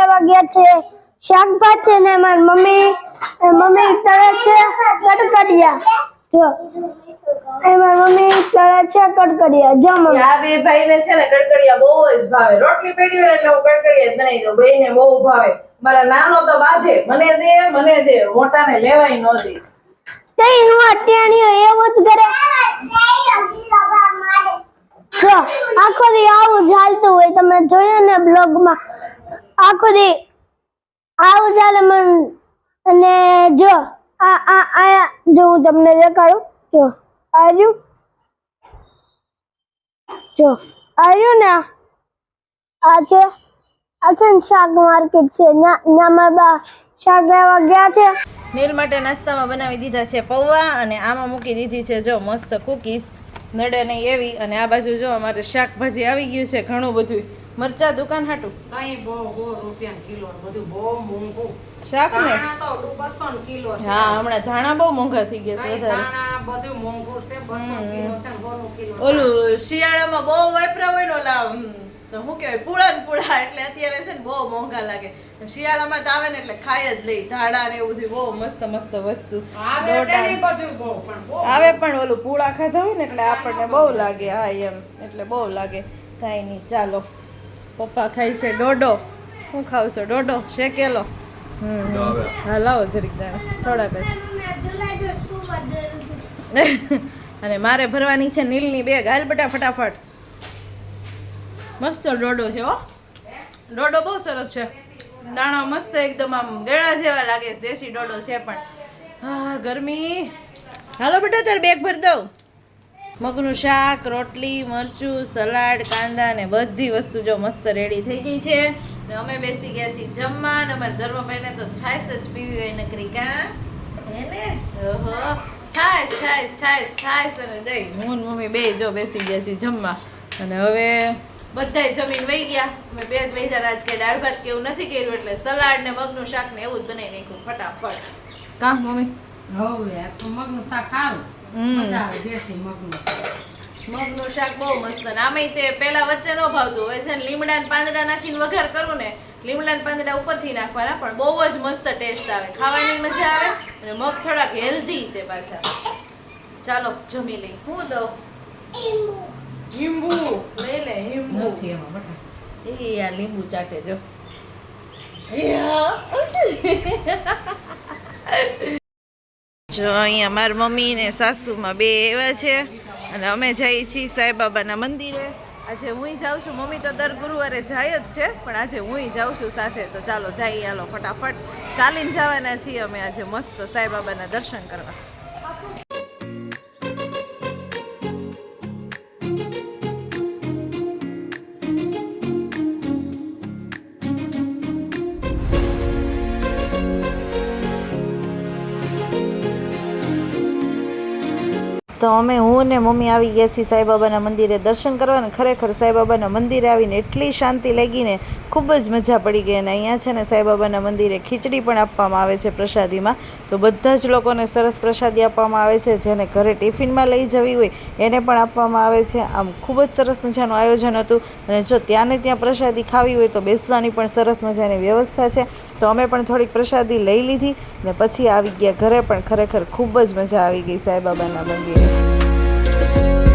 લેવા ગયા છે. શાકભાજી ને મારી મમ્મી મમ્મી તળે છે કટકડિયા. જો. એ મારી મમ્મી તળે છે કટકડિયા. જો મમ્મી. આ બે ભાઈને છે ને કટકડિયા બહુ જ ભાવે. રોટલી પેડી હોય એટલે હું કટકડિયા બનાવી દઉં. બેયને બહુ ભાવે. મારા નાનો તો બાધે. મને દે મને દે. મોટાને લેવાય ન દે. તે હું અટેણીઓ એવું જ કરે. જો આખો દી આવું ચાલતું હોય. તમે જોયું ને બ્લોગમાં? આખો દી. આવું ચાલે મન અને જો, આ આ આ, જો હું તમને દેખાડું. જો આવ્યું જો આવ્યું ને આ? આ છે આ છે ને શાક માર્કેટ છે. ત્યાં મારા બા શાક લેવા ગયા છે. નીલ માટે નાસ્તામાં બનાવી દીધા છે પૌવા અને આમાં મૂકી દીધી છે જો મસ્ત કુકીઝ નડે નહીં એવી અને આ બાજુ જો અમારે શાકભાજી આવી ગયું છે ઘણું બધું મરચા દુકાન હાટું? કઈ બહુ બહુ રૂપિયા કિલો બધું બહુ મોંઘું. શાક ને? ધાણા તો બસો કિલો છે. હા હમણાં ધાણા બહુ મોંઘા થઈ ગયા છે વધારે. બધું મોંઘું છે બસો કિલો છે બોનું કિલો ઓલું શિયાળામાં બહુ વાપરા હોય ને ઓલા શું કહેવાય પૂળા ને પૂળા એટલે અત્યારે છે ને બહુ મોંઘા લાગે. શિયાળામાં તો આવે ને એટલે ખાય જ લઈ. ધાણા ને એવું બધું બહુ મસ્ત મસ્ત વસ્તુ. આવે પણ ઓલું પૂળા ખાધા હોય ને એટલે આપણને બહુ લાગે હા એમ. એટલે બહુ લાગે. કાંઈ નહીં ચાલો. પપ્પા ખાય છે ડોડો. હું ખાવ છો ડોડો. શેકેલો. હલાવો હમ. હા લાવો જરીક દાણા થોડા પછી અને મારે ભરવાની છે નીલની બેગ. હાલ બટા ફટાફટ મસ્ત ડોડો છે હો. ડોડો બહુ સરસ છે. દાણા મસ્ત એકદમ આમ ગળા જેવા લાગે દેશી ડોડો છે પણ. હા ગરમી. હાલો બેટા તારે બેગ ભરી દઉં. મગનું શાક, રોટલી, મરચું, સલાડ, કાંદા ને બધી વસ્તુ જો મસ્ત રેડી થઈ ગઈ છે. ને અમે બેસી ગયા છીએ જમવા ને અમારા ધર્મભાઈને તો છાશ જ પીવી હોય નકરી કા? હે ને? ઓહો. છાશ છાશ છાશ છાશ અને દહીં. હું મમ્મી બે જો બેસી ગયા છીએ જમવા. અને હવે બધાય જમીન વહી ગયા. અમે બે જ વહી આજ કે દાળ ભાત કે એવું નથી કર્યું એટલે સલાડ ને મગનું શાક ને એવું જ બનાવી નાખ્યું ફટાફટ. કા મમ્મી? હવે મગનું શાક સારું. મજા આવે દેશી મગનું શાક. મગનું શાક બહુ મસ્ત અને આમેય તે પેલા વચ્ચે ન ભાવતું હવે છે ને લીમડા ને પાંદડા નાખીને વઘાર કરું ને લીમડા ને પાંદડા ઉપરથી નાખવાના પણ બહુ જ મસ્ત ટેસ્ટ આવે. ખાવાની મજા આવે અને મગ થોડાક હેલ્ધી તે પાછા. ચાલો જમી લઈ હું દઉં? લીંબુ. લઈ લે લીંબુ. નથી એમાં બટા. એ આ લીંબુ ચાટે જો. જો અહીંયા મારી મમ્મી ને સાસુમાં બે એવા છે. અને અમે જઈએ છીએ સાંઈબાબાના મંદિરે. આજે હું જાઉં છું. મમ્મી તો દર ગુરુવારે જાય જ છે, પણ આજે હું જાઉં છું સાથે. તો ચાલો જઈએ હાલો ફટાફટ. ચાલીને જવાના છીએ અમે આજે મસ્ત સાંઈબાબાના દર્શન કરવા. તો અમે હું ને મમ્મી આવી ગયા છીએ સાંઈબાબાના મંદિરે દર્શન કરવા ને ખરેખર સાંઈબાબાના મંદિરે આવીને એટલી શાંતિ લાગીને ખૂબ જ મજા પડી ગઈ અને અહીંયા છે ને સાંઈબાબાના મંદિરે ખીચડી પણ આપવામાં આવે છે પ્રસાદીમાં. તો બધા જ લોકોને સરસ પ્રસાદી આપવામાં આવે છે. જેને ઘરે ટિફિનમાં લઈ જવી હોય એને પણ આપવામાં આવે છે. આમ ખૂબ જ સરસ મજાનું આયોજન હતું. અને જો ત્યાંને ત્યાં પ્રસાદી ખાવી હોય તો બેસવાની પણ સરસ મજાની વ્યવસ્થા છે. તો અમે પણ થોડીક પ્રસાદી લઈ લીધી ને પછી આવી ગયા ઘરે પણ ખરેખર ખૂબ જ મજા આવી ગઈ સાંઈબાબાના મંદિરે. તો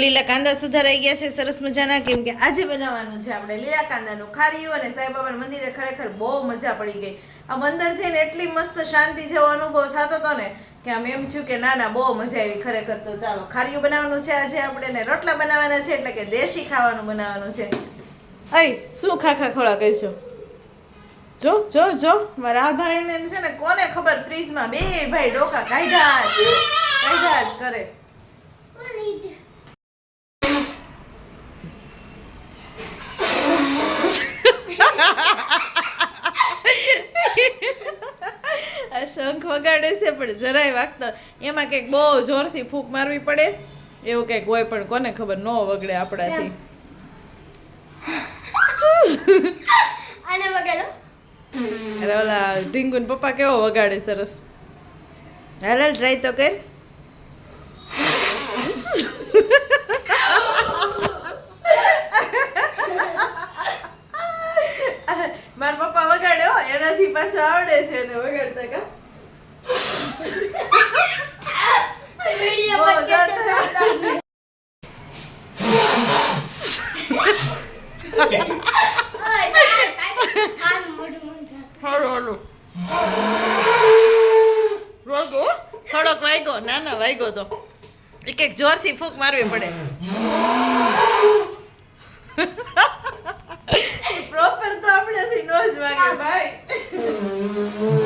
લીલા કાંદા સુધારાઈ ગયા છે, સરસ મજાના. કેમ કે આજે બનાવવાનું છે આપણે લીલા કાંદાનું ખારીયું અને સાંઈબાબાના મંદિરે ખરેખર બહુ મજા પડી ગઈ. આમ અંદર જઈને એટલી મસ્ત શાંતિ જેવો અનુભવ થતો હતો ને કે આમ એમ થયું કે ના ના, બહુ મજા આવી ખરેખર તો ચાલો, ખારીયું બનાવવાનું છે આજે આપણે ને રોટલા બનાવવાના છે એટલે કે દેશી ખાવાનું બનાવવાનું છે. અય, શું ખાખા ખોળા કહીશું જો જો જો, મારા આ ભાઈને છે ને કોને ખબર, ફ્રીજમાં બે ભાઈ ડોકા કાઢ્યા કાઢ્યા જ કરે આ શંખ પણ જરાય વાગતો એમાં કંઈક બહુ જોરથી ફૂંક મારવી પડે એવું કંઈક હોય પણ કોને ખબર ન વગડે આપણાથી. વગાડો. અરે ઓલા ઢીંગુન પપ્પા કેવો વગાડે સરસ. હાલ હાલ ટ્રાય તો કર. મારા પપ્પા વગાડ્યો એનાથી પાછો આવડે છે એને વગાડતા કા. થોડોક વાગ્યો ના ના વાગ્યો તો. એક એક જોરથી ફૂંક મારવી પડે. પ્રોપર તો આપણેથી નો જ વાગે, ભાઈ.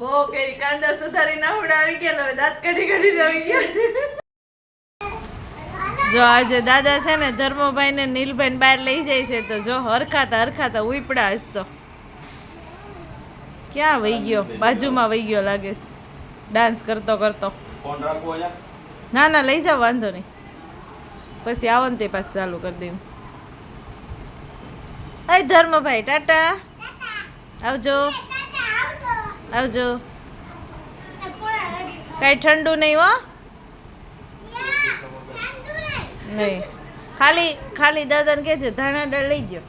બહુ કેરી કાંદા સુધારી ના ઉડાવી ગયા હવે દાંત કાઢી કાઢી આવી ગયા. જો આજે દાદા છે ને ધર્મભાઈ ને નીલભાઈ બહાર લઈ જાય છે તો જો હરખાતા હરખાતા ઉપડા હસ તો. ક્યાં વહી ગયો? બાજુમાં વહી ગયો લાગે છે. ડાન્સ કરતો કરતો. ના ના લઈ જાવ વાંધો નહીં. પછી આવો ને તે પાસ ચાલુ કરી દઉં અય ધર્મભાઈ ટાટા. આવજો. આવજો. કઈ ઠંડુ નહીં હો? નહીં. ખાલી ખાલી દાદાને કહે છે ધાણા દાળ લઈ ગયો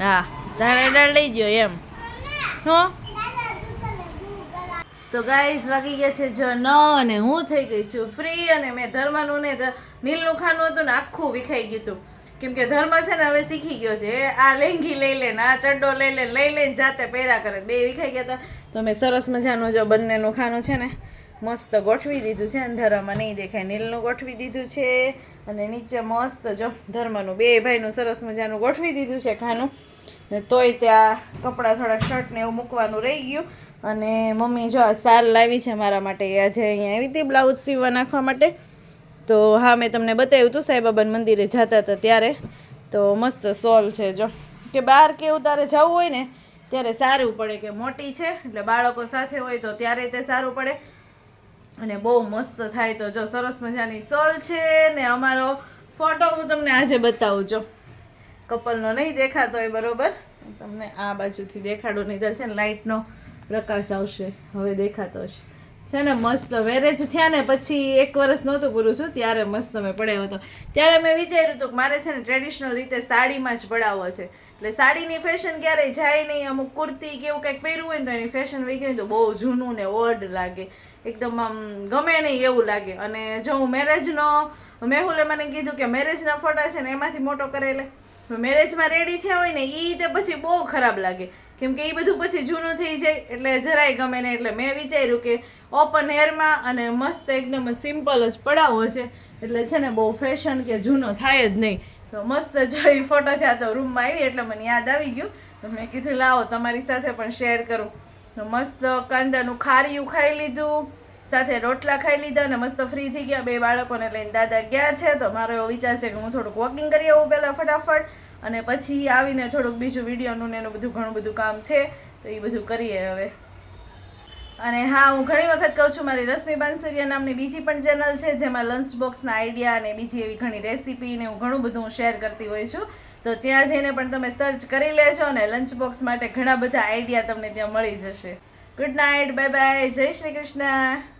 હા ધાણા દાળ લઈ ગયો એમ. હો? તો ગાઈઝ વાગી ગયા છે જો ન અને હું થઈ ગઈ છું ફ્રી અને મેં ધર્મનું ને નીલનું ખાનું હતું ને આખું વિખાઈ ગયું હતું. કેમ કે ધર્મ છે ને હવે શીખી ગયો છે. આ લેંગી લઈ લે આ ચડ્ડો લઈ લે, લઈ લઈને જાતે પહેરા કરે. બે વિખાઈ ગયા હતા તો મેં સરસ મજાનું જો બંનેનું ખાનું છે ને, મસ્ત ગોઠવી દીધું છે. અંધારામાં નહીં દેખાય, નીલનું ગોઠવી દીધું છે. અને નીચે મસ્ત જો ધર્મનું, બે ભાઈનું સરસ મજાનું ગોઠવી દીધું છે ખાનું. ને તોય ત્યાં કપડાં થોડાક શર્ટ ને એવું મૂકવાનું રહી ગયું. અને મમ્મી જો આ સાલ લાવી છે મારા માટે. આજે અહીંયા આવી હતી બ્લાઉઝ સીવવા નાખવા માટે. તો હા, મેં તમને બતાવ્યું હતું સાઈબાબાના મંદિરે જતા હતા ત્યારે. તો મસ્ત સોલ છે જો. કે બહાર કેવું તારે જવું હોય ને, ત્યારે સારું પડે કે મોટી છે, એટલે બાળકો સાથે હોય તો ત્યારે તે સારું પડે. અને બહુ મસ્ત થાય તો જો, સરસ મજાની સોલ છે ને અમારો ફોટો હું તમને આજે બતાવું, જો. કપલનો નહીં દેખાતો હોય બરોબર? તમને આ બાજુથી દેખાડું નહીં છે ને લાઇટનો પ્રકાશ આવશે. હવે દેખાતો હશે. છે ને, મસ્ત મેરેજ થયા ને પછી એક વર્ષ નહોતું પૂરું છું ત્યારે મસ્ત મેં પડાવ્યો હતો. ત્યારે મેં વિચાર્યું હતું કે મારે છે ને ટ્રેડિશનલ રીતે સાડીમાં જ પડાવવો છે. એટલે સાડીની ફેશન ક્યારેય જાય નહીં, અમુક કુર્તી કે એવું કંઈક પહેર્યું હોય ને તો એની ફેશન ગઈ ને તો બહુ જૂનું ને ઓડ લાગે. એકદમ આમ ગમે નહીં એવું લાગે. અને જો હું મેરેજનો મેહુલે મને કીધું કે મેરેજના ફોટા છે ને એમાંથી મોટો કરેલે મેરેજમાં રેડી થયા હોય ને એ તે પછી બહુ ખરાબ લાગે. કેમ કે એ બધું પછી જૂનું થઈ જાય, એટલે જરાય ગમે ને એટલે મેં વિચાર્યું કે ઓપન હેરમાં અને મસ્ત એકદમ સિમ્પલ જ પડાવો છે. એટલે છે ને બહુ ફેશન કે જૂનો થાય જ નહીં. તો મસ્ત જોઈ ફોટો છે, આ તો રૂમમાં આવી, એટલે મને યાદ આવી ગયું. તો મેં કીધું, લાવો, તમારી સાથે પણ શેર કરું. તો મસ્ત કાંદાનું ખારીયું ખાઈ લીધું. સાથે રોટલા ખાઈ લીધા અને મસ્ત ફ્રી થઈ ગયા બે બાળકોને લઈને. દાદા ગયા છે, તો મારો એવો વિચાર છે કે હું થોડુંક વોકિંગ કરી આવું પહેલાં ફટાફટ. અને પછી આવીને થોડુંક બીજું વિડીયોનું ને એનું બધું ઘણું બધું કામ છે, તો એ બધું કરીએ હવે. અને હા, હું ઘણી વખત કહું છું, મારી રશ્મિ બાંસુરિયા નામની બીજી પણ ચેનલ છે, જેમાં લંચ બોક્સના આઈડિયા અને બીજી એવી ઘણી રેસીપી ને હું ઘણું બધું શેર કરતી હોઉં છું. તો ત્યાં જઈને પણ તમે સર્ચ કરી લેજો અને લંચ બોક્સ માટે ઘણા બધા આઈડિયા તમને ત્યાં મળી જશે. ગુડ નાઇટ બાય બાય જય શ્રી કૃષ્ણ.